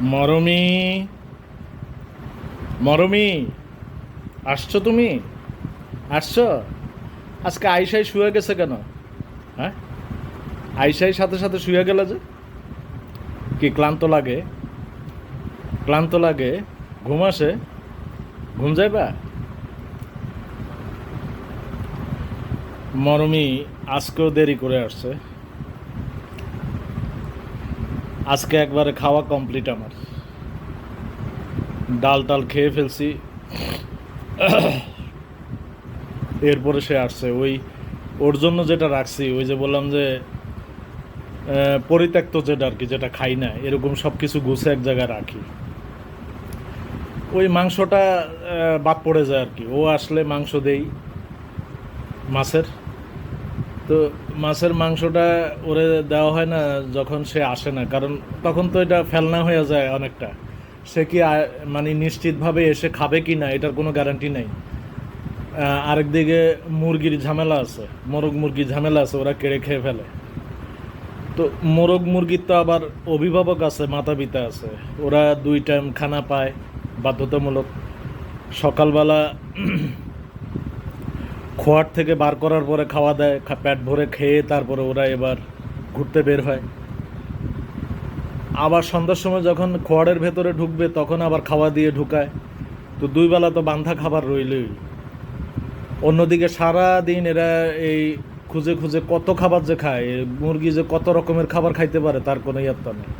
মরমি মরমি, আসছো তুমি? আসছো? আজকে আইসাই শুয়ে গেছে কেন? হ্যাঁ? আইসাই সাথে সাথে শুয়ে গেল যে? কি ক্লান্ত লাগে? ক্লান্ত লাগে? ঘুম আসে? ঘুম যাইবা? মরমি আজকেও দেরি করে আসছে। আজকে একবারে খাওয়া কমপ্লিট আমার। ডাল টাল খেয়ে ফেলছি। এরপরে সে আসছে। ওই, ওর জন্য যেটা রাখছি, ওই যে বললাম যে পরিত্যক্ত যেটা আর কি, যেটা খাই না, এরকম সব কিছু গুছে এক জায়গায় রাখি। ওই মাংসটা বাদ পড়ে যায় আর কি। ও আসলে মাংস দেই, মাছের। তো মাছের মাংসটা ওরে দেওয়া হয় না যখন সে আসে না, কারণ তখন তো এটা ফেলনা হয়ে যায় অনেকটা। সে কি মানে নিশ্চিতভাবে এসে খাবে কি না, এটার কোনো গ্যারান্টি নেই। আরেকদিকে মুরগির ঝামেলা আছে, মোরগ মুরগির ঝামেলা আছে, ওরা কেড়ে খেয়ে ফেলে। তো মোরগ মুরগির তো আবার অভিভাবক আছে মাতা পিতা আছে, ওরা দুই টাইম খানা পায়, বাধ্যতামূলক। সকালবেলা খোয়ার থেকে বার করার পরে খাওয়া দেয় পেট ভরে খেয়ে তারপরে ওরা এবার ঘুরতে বের হয়। আবার সন্ধ্যার সময় যখন খোয়ারের ভেতরে ঢুকবে, তখন আবার খাওয়া দিয়ে ঢুকায়। তো দুই বেলা তো বান্ধা খাবার রইলই। অন্যদিকে সারা দিন এরা এই খুঁজে খুঁজে কত খাবার যে খায় মুরগি যে কত রকমের খাবার খাইতে পারে, তার কোনো ইয়াত্তা নেই।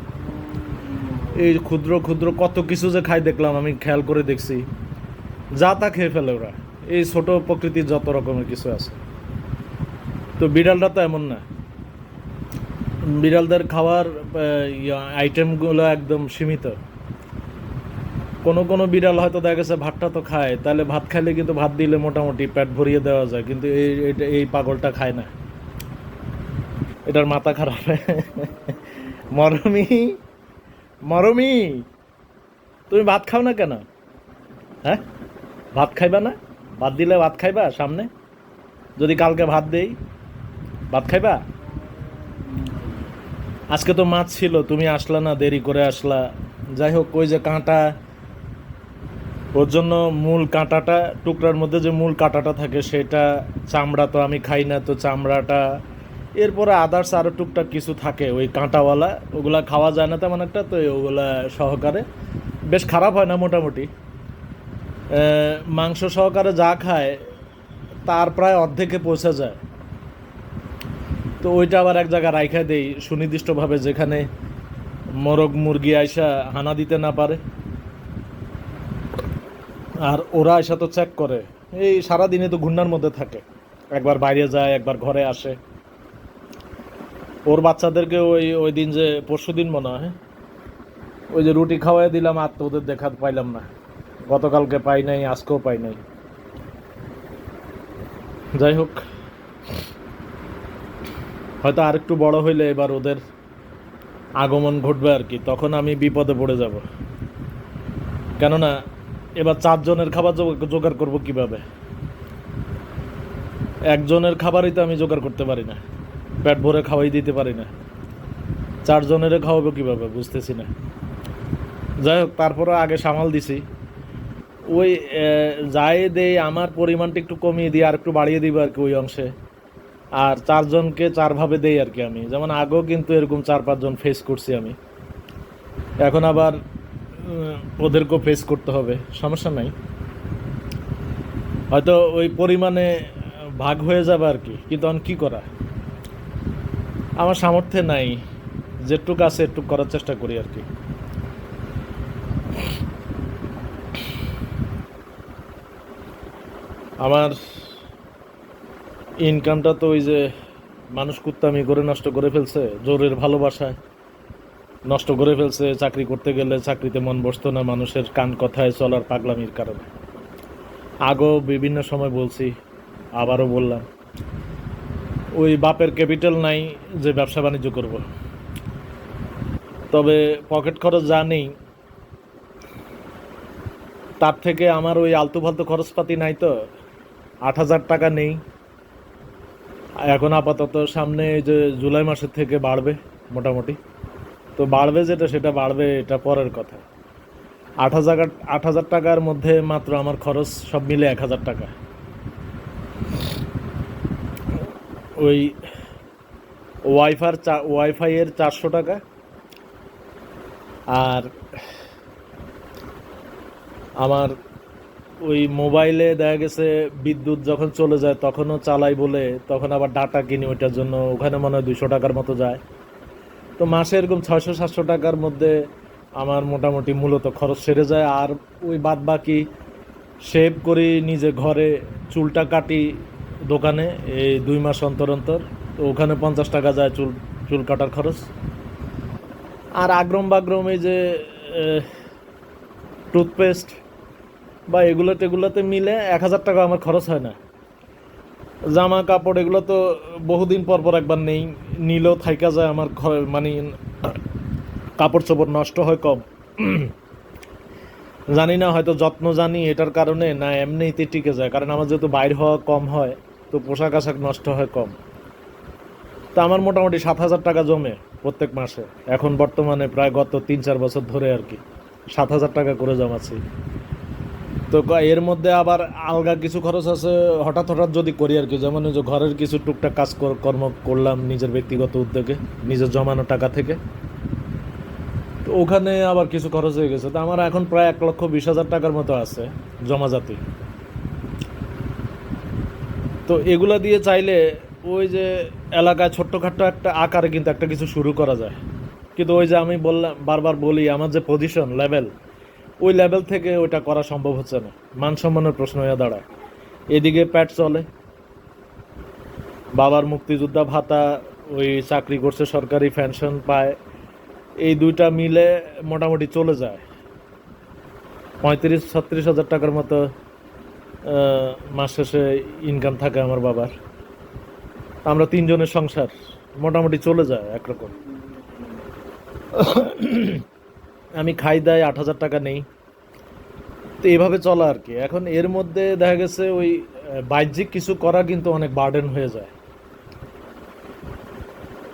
এই ক্ষুদ্র ক্ষুদ্র কত কিছু যে খায় দেখলাম, আমি খেয়াল করে দেখছি। যা তা খেয়ে ফেলে ওরা। এই ছোট প্রকৃতির যত রকমের কিছু আছে। তো বিড়ালটা তো এমন না। বিড়ালদের খাওয়ার আইটেমগুলো একদম সীমিত। কোনো কোনো বিড়াল হয়তো দেখা গেছে ভাতটা তো খায়, তাহলে ভাত খাইলে কিন্তু ভাত দিলে মোটামুটি পেট ভরিয়ে দেওয়া যায়, কিন্তু এই, এটা- এই পাগলটা খায় না। এটার মাথা খারাপ। মরমি মরমি, তুমি ভাত খাও না কেন? হ্যাঁ? ভাত খাইবা না? ভাত দিলে ভাত খাইবা সামনে? যদি কালকে ভাত দেই, ভাত খাইবা? আজকে তো মাছ ছিল, তুমি আসলা না, দেরি করে আসলা। যাই হোক, ওই যে কাঁটা, ওর জন্য মূল কাঁটাটা, টুকরার মধ্যে যে মূল কাঁটাটা থাকে সেটা, চামড়া তো আমি খাই না, তো চামড়াটা, এরপরে আদার্স আরও টুকটাক কিছু থাকে। ওই কাঁটাওয়ালা, ওগুলা খাওয়া যায় না তেমন একটা, তো ওগুলা সহকারে। বেশ খারাপ হয় না মোটামুটি? মাংস সহকারে যা খায়, তার প্রায় অর্ধেকে পৌঁছে যায়। তো ওইটা আবার এক জায়গায় রাইখা দেই, সুনির্দিষ্টভাবে যেখানে মোরগ মুরগি আইসা হানা দিতে না পারে। আর ওরা আইসা তো চেক করে। এই সারা দিনে তো ঘূর্ণার মধ্যে থাকে। একবার বাইরে যায়, একবার ঘরে আসে। ওর বাচ্চাদেরকে ওই ওই দিন যে পরশু দিন মনে হয়, ওই যে রুটি খাওয়াই দিলাম, আর তো ওদের দেখা পাইলাম না। গতকালকে পাই নাই, আজকেও পাই নাই। যাই হোক, হয়তো আর একটু বড় হইলে এবার ওদের আগমন ঘটবে আর কি, তখন আমি বিপদে পড়ে যাব। কেননা, এবার চারজনের খাবার জোগাড় করব কীভাবে? একজনের খাবারই তো আমি জোগাড় করতে পারি না, পেট ভরে খাওয়াই দিতে পারি না। চারজনের খাওয়াবো কীভাবে? বুঝতেছি না। যাই হোক তারপরে আগে সামাল দিছি। ওই যাই দেই, আমার পরিমাণটা একটু কমিয়ে দিই আর একটু বাড়িয়ে দিব আর কি ওই অংশে। আর চারজনকে চারভাবে দেই আর কি আমি। যেমন আগেও কিন্তু এরকম চার পাঁচজন ফেস করছি আমি। এখন আবার ওদেরকেও ফেস করতে হবে। সমস্যা নাই। হয়তো ওই পরিমাণে ভাগ হয়ে যাবে আর কি। কিন্তু এখন কী করা? আমার সামর্থ্যে নাই। যেটুক আছে একটু করার চেষ্টা করি আর কি। আমার ইনকামটা তো ওই যে মানুষ কুত্তামি করে নষ্ট করে ফেলছে, জোরের ভালোবাসায় নষ্ট করে ফেলছে, চাকরি করতে গেলে চাকরিতে মন বসতো না মানুষের কান কথায় চলার পাগলামির কারণে। আগেও বিভিন্ন সময় বলছি, আবারও বললাম, ওই বাপের ক্যাপিটাল নাই যে ব্যবসা বাণিজ্য করব। তবে পকেট খরচ যা নেই, তার থেকে আমার ওই আলতু ফালতু খরচপাতি নাই তো। আট হাজার টাকা নেই। এখন আপাতত সামনে যে জুলাই মাসের থেকে বাড়বে মোটামুটি। তো বাড়বে যেটা, সেটা বাড়বে, এটা পরের কথা। আট হাজার আট হাজার টাকার মধ্যে মাত্র আমার খরচ সব মিলে এক হাজার টাকা। ওই ওয়াইফার চা ওয়াইফাইয়ের চারশো টাকা। আর আমার ওই মোবাইলে দেখা গেছে বিদ্যুৎ যখন চলে যায়, তখনও চালাই বলে, তখন আবার ডাটা কিনি ওইটার জন্য। ওখানে মনে হয় দুশো টাকার মতো যায়। তো মাসে এরকম ছয়শো, সাতশো টাকার মধ্যে আমার মোটামুটি মূলত খরচ সেরে যায়। আর ওই বাদ বাকি শেভ করি নিজে ঘরে চুলটা কাটি দোকানে এই দুই মাস অন্তর অন্তর। তো ওখানে পঞ্চাশ টাকা যায় চুল চুল কাটার খরচ। আর আগ্রম বাগ্রম এই যে টুথপেস্ট বা এগুলো টেগুলোতে মিলে এক হাজার টাকা আমার খরচ হয় না। জামা, কাপড় এগুলো তো বহুদিন পর পর একবার নেই, নিলেও থাইকা যায় আমার খ- মানে কাপড় চোপড় নষ্ট হয় কম। জানি না হয়তো যত্ন জানি এটার কারণে না এমনিতে টিকে যায়, কারণ আমার যেহেতু বাইর হওয়া কম হয়, তো পোশাক আশাক নষ্ট হয় কম। তা আমার মোটামুটি সাত হাজার টাকা জমে প্রত্যেক মাসে। এখন বর্তমানে প্রায় গত তিন চার বছর ধরে আর কি, সাত হাজার টাকা করে জমাচ্ছি। তো এর মধ্যে আবার আলগা কিছু খরচ আছে? হঠাৎ হঠাৎ যদি করি আর কি, যেমন যে ঘরের কিছু টুকটাক কাজ কর- কর্ম করলাম নিজের ব্যক্তিগত উদ্যোগে, নিজের জমানো টাকা থেকে। তো ওখানে আবার কিছু খরচ হয়ে গেছে। তো আমার এখন প্রায় এক লক্ষ বিশ হাজার টাকার মতো আছে জমাজাতি। তো এগুলা দিয়ে চাইলে ওই যে এলাকায় ছোট্টখাট্ট একটা আকারে কিন্তু একটা কিছু শুরু করা যায়। কিন্তু ওই যে আমি বললাম, বারবার বলি, আমার যে পজিশন লেভেল ওই লেভেল থেকে ওটা করা সম্ভব হচ্ছে না। মান সম্মানের প্রশ্ন হয়ে দাঁড়ায়। এদিকে প্যাট চলে। বাবার মুক্তিযোদ্ধা ভাতা, ওই চাকরি করছে সরকারি পেনশন পায়। এই দুইটা মিলে মোটামুটি চলে যায়। পঁয়ত্রিশ, ছত্রিশ হাজার টাকার মতো মাস শেষে ইনকাম থাকে আমার বাবার। আমরা তিনজনের সংসার মোটামুটি চলে যায় একরকম। আমি খাই দাই আট হাজার টাকা নেই। তো এভাবে চলা আর কি। এখন এর মধ্যে দেখা গেছে ওই বাহ্যিক কিছু করা কিন্তু অনেক বার্ডেন হয়ে যায়।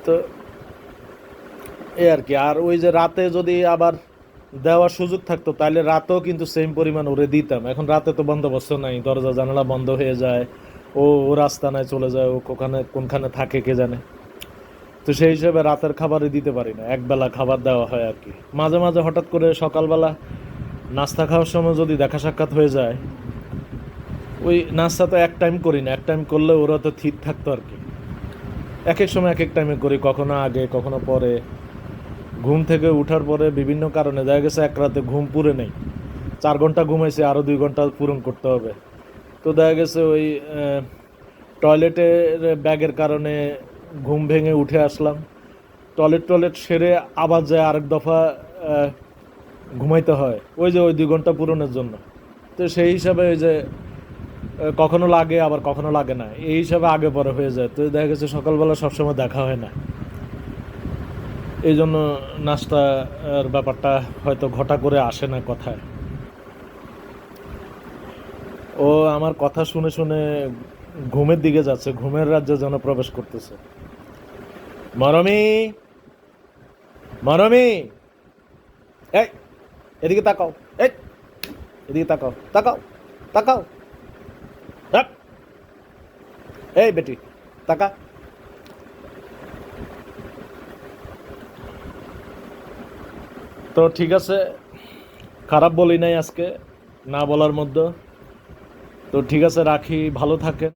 তো এই আর কি। আর ওই যে রাতে যদি আবার দেওয়ার সুযোগ থাকতো, তাহলে রাতেও কিন্তু সেম পরিমাণ ওরে দিতাম। এখন রাতে তো বন্দোবস্ত নাই, দরজা জানালা বন্ধ হয়ে যায়, ও রাস্তা নাই চলে যায়, ও কোখানে, কোনখানে থাকে কে জানে। তো সেই হিসেবে রাতের খাবারই দিতে পারি না। একবেলা খাবার দেওয়া হয় আর কি। মাঝে মাঝে হঠাৎ করে সকালবেলা নাস্তা খাওয়ার সময় যদি দেখা সাক্ষাৎ হয়ে যায়, ওই নাস্তা তো এক টাইম করি না, এক টাইম করলে ওরা তো ঠিক থাকতো আর কি। এক এক সময় এক এক টাইমে করি, কখনো আগে, কখনো পরে। ঘুম থেকে উঠার পরে বিভিন্ন কারণে, দেখা গেছে এক রাতে ঘুম পুরে নেই। চার ঘণ্টা ঘুমাইছে আরও দুই ঘণ্টা পূরণ করতে হবে। তো দেখা গেছে ওই টয়লেটের ব্যাগের কারণে ঘুম ভেঙে উঠে আসলাম। টয়লেট টয়লেট সেরে আবার যায় আরেক দফা ঘুমাইতে হয়। ওই যে ওই দুই ঘণ্টা পূরণের জন্য। তো সেই হিসাবে ওই যে কখনো লাগে, আবার কখনো লাগে না। এই হিসাবে আগে পরে হয়ে যায়। তো দেখা গেছে সকালবেলা সবসময় দেখা হয় না। এই জন্য নাস্তার ব্যাপারটা হয়তো ঘটা করে আসে না কথায়। ও আমার কথা শুনে শুনে ঘুমের দিকে যাচ্ছে, ঘুমের রাজ্যে যেন প্রবেশ করতেছে। মরমি মরমি এদিকে তাকাও এদিকে তাকাও তাকাও তাকাও। হাপ। এই বেটি, তাকা। তো ঠিক আছে, খারাপ বলি নাই আজকে, না বলার মধ্যে। তো ঠিক আছে, রাখি, ভালো থাকেন।